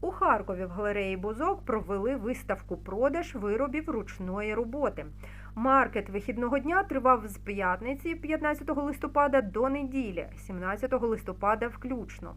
У Харкові в галереї Бузок провели виставку продаж виробів ручної роботи. Маркет вихідного дня тривав з п'ятниці 15 листопада до неділі, 17 листопада включно.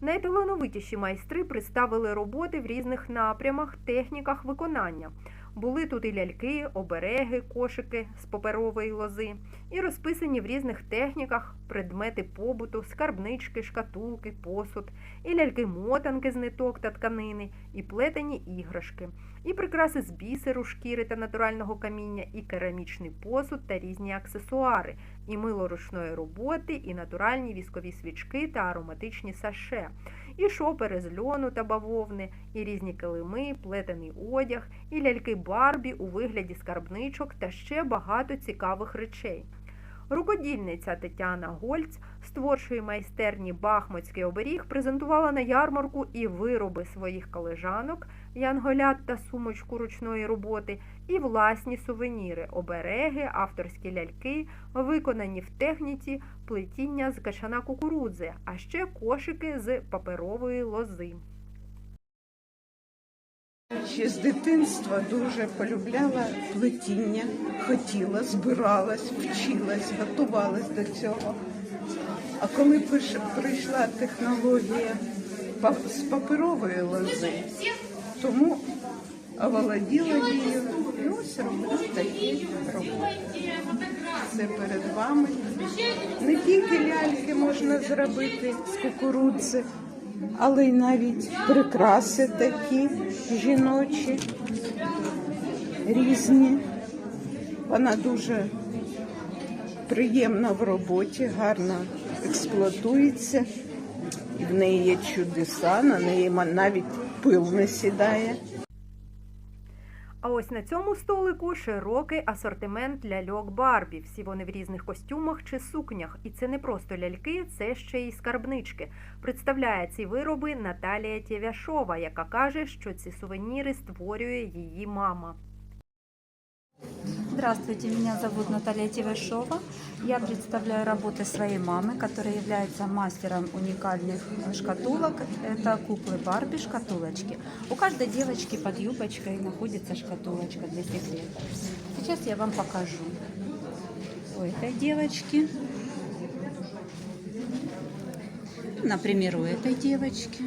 Найталановитіші майстри представили роботи в різних напрямах, техніках виконання. Були тут і ляльки, обереги, кошики з паперової лози, і розписані в різних техніках предмети побуту, скарбнички, шкатулки, посуд, і ляльки-мотанки з ниток та тканини, і плетені іграшки, і прикраси з бісеру, шкіри та натурального каміння, і керамічний посуд та різні аксесуари, і мило ручної роботи, і натуральні віскові свічки та ароматичні саше, і шопери з льону та бавовни, і різні килими, плетений одяг, і ляльки Барбі у вигляді скарбничок та ще багато цікавих речей. Рукодільниця Тетяна Гольц з творчої майстерні Бахмутський оберіг презентувала на ярмарку і вироби своїх колежанок, янголят та сумочку ручної роботи, і власні сувеніри, обереги, авторські ляльки, виконані в техніці плетіння з качана кукурудзи, а ще кошики з паперової лози. Ще з дитинства дуже полюбляла плетіння, хотіла, збиралась, вчилась, готувалась до цього. А коли прийшла технологія з паперової лози, тому оволоділа її. І ось роблю такі роботи. Це перед вами. Не тільки ляльки можна зробити з кукурудзи, але й навіть прикраси такі жіночі, різні. Вона дуже приємна в роботі, гарно експлуатується. В неї є чудеса, на неї навіть пил не сідає. А ось на цьому столику широкий асортимент ляльок Барбі. Всі вони в різних костюмах чи сукнях. І це не просто ляльки, це ще й скарбнички. Представляє ці вироби Наталія Тєвяшова, яка каже, що ці сувеніри створює її мама. Здравствуйте, меня зовут Наталья Тивашова. Я представляю работы своей мамы, которая является мастером уникальных шкатулок. Это куклы Барби, шкатулочки. У каждой девочки под юбочкой находится шкатулочка для секрета. Сейчас я вам покажу. У этой девочки. Например, у этой девочки.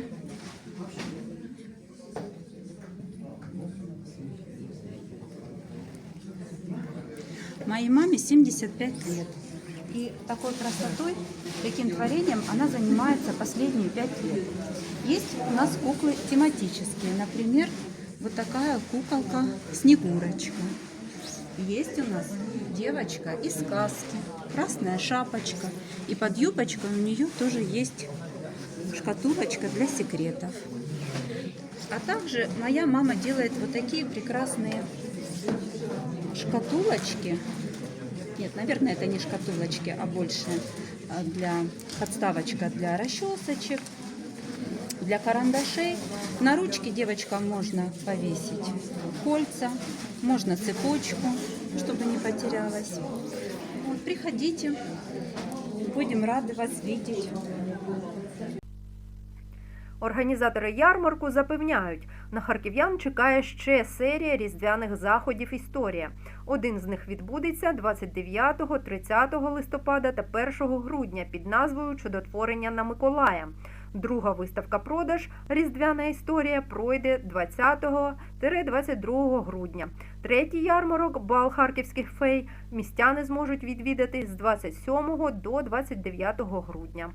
Моей маме 75 лет. И такой красотой, таким творением она занимается последние 5 лет. Есть у нас куклы тематические. Например, вот такая куколка Снегурочка. Есть у нас девочка из сказки, красная шапочка. И под юбочкой у нее тоже есть шкатулочка для секретов. А также моя мама делает вот такие прекрасные шкатулочки. Нет, наверное, это не шкатулочки, а больше а, для подставочка для расчесочек, для карандашей. На ручки девочкам можно повесить кольца, можно цепочку, чтобы не потерялась. Приходите, будем рады вас видеть. Організатори ярмарку запевняють, на харків'ян чекає ще серія різдвяних заходів Історія. Один з них відбудеться 29, 30 листопада та 1 грудня під назвою Чудотворення на Миколая. Друга виставка продаж Різдвяна історія пройде 20-22 грудня. Третій ярмарок бал харківських фей містяни зможуть відвідати з 27 до 29 грудня.